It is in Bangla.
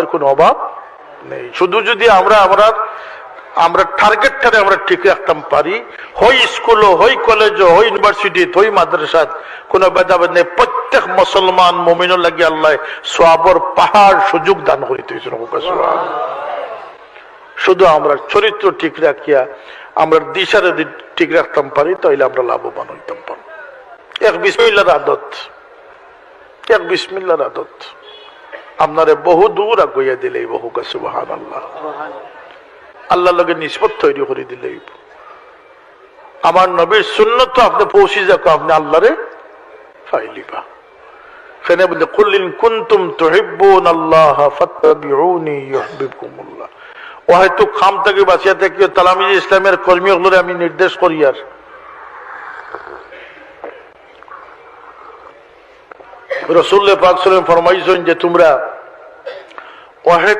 এর কোনো অভাব নেই। শুধু যদি আমরা আমরা আমরা টার্গেটটারে আমরা ঠিক রাখতাম পারি, হই স্কুল হই কলেজ হই ইউনিভার্সিটি হই মাদ্রাসা, কোন ভেদাভেদ নেই। প্রত্যেক মুসলমান মমিন লাগি আল্লাহ সোয়াবর পাহাড় সুযোগ দান করিতে শুধু আমরা চরিত্র ঠিক রাখিয়া, আমরা দিশা যদি ঠিক রাখতাম পারি তাহলে আমরা লাভবান হইতাম পারি। এক বিসমিল্লার আদত। এক বিসমিল্লার আদত। আপনারে বহু দূর আগুইয়া দিলে বহু কাছে সুবাহান আল্লাহ আল্লাহ লগে নিষ্পত তৈরি করে দিলে আমার নবীর শূন্যত আপনি পৌঁছে যাক, আপনি আল্লাহরে ফাইলিবা আল্লাহ ইসলামের কর্মী আমি নির্দেশ করি আর। রসুল্লাহ পাক সাল্লাম ফরমাইছেন যে তোমরা ওয়াহেদ